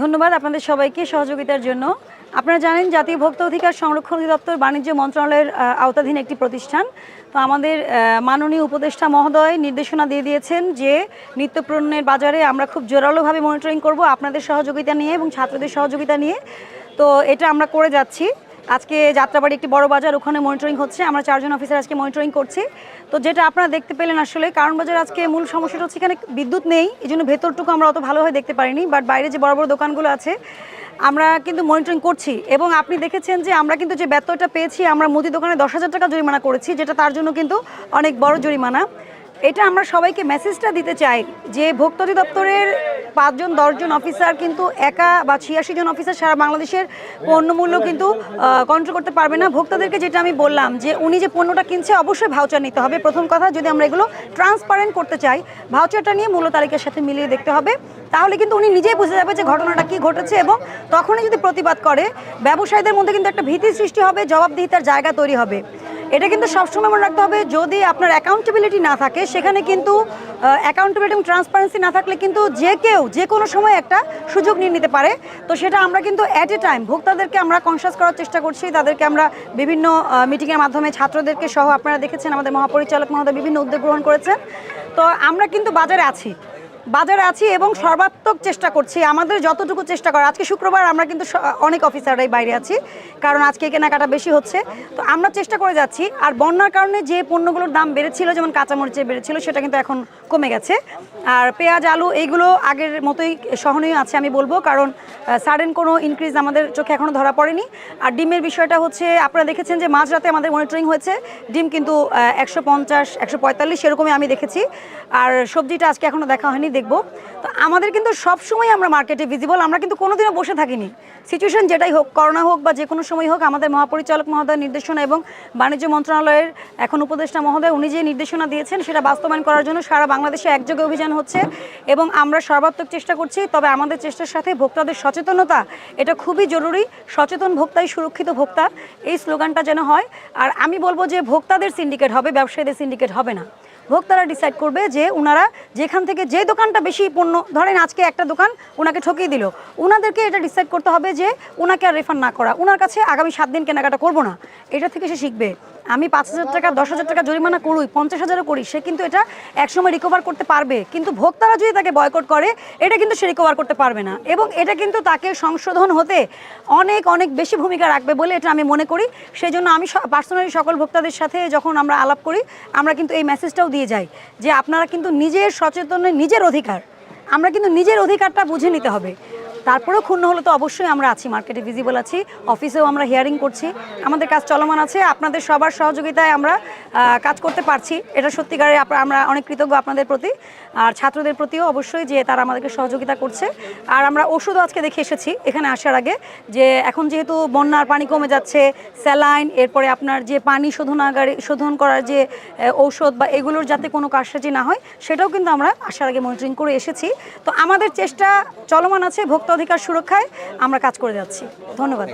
ধন্যবাদ আপনাদের সবাইকে সহযোগিতার জন্য। আপনারা জানেন জাতীয় ভোক্তা অধিকার সংরক্ষণ অধিদপ্তর বাণিজ্য মন্ত্রণালয়ের আওতাধীন একটি প্রতিষ্ঠান। তো আমাদের মাননীয় উপদেষ্টা মহোদয় নির্দেশনা দিয়ে দিয়েছেন যে নিত্যপণ্যের বাজারে আমরা খুব জোরালোভাবে মনিটরিং করব আপনাদের সহযোগিতা নিয়ে এবং ছাত্রদের সহযোগিতা নিয়ে। তো এটা আমরা করে যাচ্ছি। আজকে যাত্রাবাড়ি একটি বড় বাজার, ওখানে মনিটরিং হচ্ছে। আমরা চারজন অফিসার আজকে মনিটরিং করছি। তো যেটা আপনারা দেখতে পেলেন আসলে, কারণ বাজার আজকে মূল সমস্যাটা হচ্ছে এখানে বিদ্যুৎ নেই এই জন্য ভেতরটুকু আমরা অত ভালোভাবে দেখতে পারিনি বাট বাইরে যে বড় বড় দোকানগুলো আছে, আমরা কিন্তু মনিটরিং করছি। এবং আপনি দেখেছেন যে আমরা কিন্তু যে ব্যত্যয়টা পেয়েছি, আমরা মুদি দোকানে দশ হাজার টাকা জরিমানা করেছি, যেটা তার জন্য কিন্তু অনেক বড় জরিমানা। এটা আমরা সবাইকে মেসেজটা দিতে চাই যে ভোক্তা অধিদপ্তরের পাঁচজন, দশজন অফিসার কিন্তু একা বা ছিয়াশি জন অফিসার সারা বাংলাদেশের পণ্যমূল্য কিন্তু কন্ট্রোল করতে পারবে না। ভোক্তাদেরকে যেটা আমি বললাম যে, উনি যে পণ্যটা কিনছে অবশ্যই ভাউচার নিতে হবে। প্রথম কথা, যদি আমরা এগুলো ট্রান্সপারেন্ট করতে চাই ভাউচারটা নিয়ে মূল্য তালিকার সাথে মিলিয়ে দেখতে হবে। তাহলে কিন্তু উনি নিজেই বুঝে যাবে যে ঘটনাটা কি ঘটেছে এবং তখনই যদি প্রতিবাদ করে, ব্যবসায়ীদের মধ্যে কিন্তু একটা ভীতি সৃষ্টি হবে, জবাবদিহিতার জায়গা তৈরি হবে। এটা কিন্তু সবসময় মনে রাখতে হবে, যদি আপনার অ্যাকাউন্টেবিলিটি না থাকে, সেখানে কিন্তু অ্যাকাউন্টেবিলিটি এবং ট্রান্সপারেন্সি না থাকলে কিন্তু যে কেউ যে কোনো সময় একটা সুযোগ নিয়ে নিতে পারে। তো সেটা আমরা কিন্তু অ্যাট এ টাইম ভোক্তাদেরকে আমরা কনসাস করার চেষ্টা করছি, তাদেরকে আমরা বিভিন্ন মিটিংয়ের মাধ্যমে ছাত্রদেরকে সহ আপনারা দেখেছেন আমাদের মহাপরিচালক মহোদয় বিভিন্ন উদ্যোগ গ্রহণ করেছেন। তো আমরা কিন্তু বাজারে আছি। বাজারে আছি এবং সর্বাত্মক চেষ্টা করছি আমাদের যতটুকু চেষ্টা করা আজকে শুক্রবার আমরা কিন্তু অনেক অফিসাররাই বাইরে আছি, কারণ আজকে কেনাকাটা বেশি হচ্ছে। তো আমরা চেষ্টা করে যাচ্ছি, আর বন্যার কারণে যে পণ্যগুলোর দাম বেড়েছিল, যেমন কাঁচামরিচে বেড়েছিল, সেটা কিন্তু এখন কমে গেছে। আর পেঁয়াজ, আলু, এইগুলো আগের মতোই সহনীয় আছে আমি বলব, কারণ সাডেন কোনো ইনক্রিজ আমাদের চোখে এখনও ধরা পড়েনি। আর ডিমের বিষয়টা হচ্ছে, আপনারা দেখেছেন যে মাঝরাতে আমাদের মনিটরিং হয়েছে, ডিম কিন্তু একশো পঞ্চাশ, একশো পঁয়তাল্লিশ সেরকমই আমি দেখেছি। আর সবজিটা আজকে এখনও দেখা হয়নি দেখব। তো আমাদের কিন্তু সব সময় আমরা মার্কেটে ভিজিবল আমরা কিন্তু কোনোদিনও বসে থাকিনি। সিচুয়েশন যেটাই হোক করোনা হোক বা যে কোনো সময় হোক, আমাদের মহাপরিচালক মহোদয় নির্দেশনা এবং বাণিজ্য মন্ত্রণালয়ের এখন উপদেষ্টা মহোদয়, উনি যে নির্দেশনা দিয়েছেন, সেটা বাস্তবায়ন করার জন্য সারা বাংলাদেশে একযোগে অভিযান হচ্ছে এবং আমরা সর্বাত্মক চেষ্টা করছি, তবে আমাদের চেষ্টার সাথে ভোক্তাদের সচেতনতা, এটা খুবই জরুরি। সচেতন ভোক্তাই সুরক্ষিত ভোক্তা, এই স্লোগানটা যেন হয়। আর আমি বলব যে ভোক্তাদের সিন্ডিকেট হবে, ব্যবসায়ীদের সিন্ডিকেট হবে না। ভোক্তারা ডিসাইড করবে যে ওনারা যেখান থেকে যে দোকানটা বেশি পণ্য, ধরেন আজকে একটা দোকান ওনাকে ঠকিয়ে দিল ওনাদেরকে এটা ডিসাইড করতে হবে যে ওনাকে আর রেফার না করা। ওনার কাছে আগামী সাত দিন কেনাকাটা করব না। এটা থেকে সে শিখবে। আমি পাঁচ হাজার টাকা, দশ হাজার টাকা জরিমানা করুই, পঞ্চাশ হাজারও করি, সে কিন্তু এটা একসময় রিকভার করতে পারবে। কিন্তু ভোক্তারা যদি তাকে বয়কট করে, এটা কিন্তু সে রিকভার করতে পারবে না। এবং এটা কিন্তু তাকে সংশোধন হতে অনেক অনেক বেশি ভূমিকা রাখবে বলে এটা আমি মনে করি। সেই জন্য আমি পার্সোনালি সকল ভোক্তাদের সাথে যখন আমরা আলাপ করি, আমরা কিন্তু এই মেসেজটাও দিয়ে যাই যে আপনারা কিন্তু নিজের সচেতনের নিজের অধিকার, আমরা কিন্তু নিজের অধিকারটা বুঝে নিতে হবে। তারপরেও ক্ষুণ্ণ হলে তো অবশ্যই আমরা আছি মার্কেটে ভিজিবল আছি অফিসেও আমরা হিয়ারিং করছি। আমাদের কাজ চলমান আছে, আপনাদের সবার সহযোগিতায় আমরা কাজ করতে পারছি। এটা সত্যিকারে আমরা অনেক কৃতজ্ঞ আপনাদের প্রতি। আর ছাত্রদের প্রতিও অবশ্যই যে তারা আমাদেরকে সহযোগিতা করছে। আর আমরা ওষুধও আজকে দেখে এসেছি, এখানে আসার আগে, যে এখন যেহেতু বন্যার পানি কমে যাচ্ছে, স্যালাইন, এরপরে আপনার যে পানি শোধনাগারে, শোধন করার যে ঔষধ বা এগুলোর যাতে কোনো কারসাজি না হয়, সেটাও কিন্তু আমরা আসার আগে মনিটরিং করে এসেছি। তো আমাদের চেষ্টা চলমান আছে ভোক্তা অধিকার সুরক্ষায় আমরা কাজ করে যাচ্ছি। ধন্যবাদ।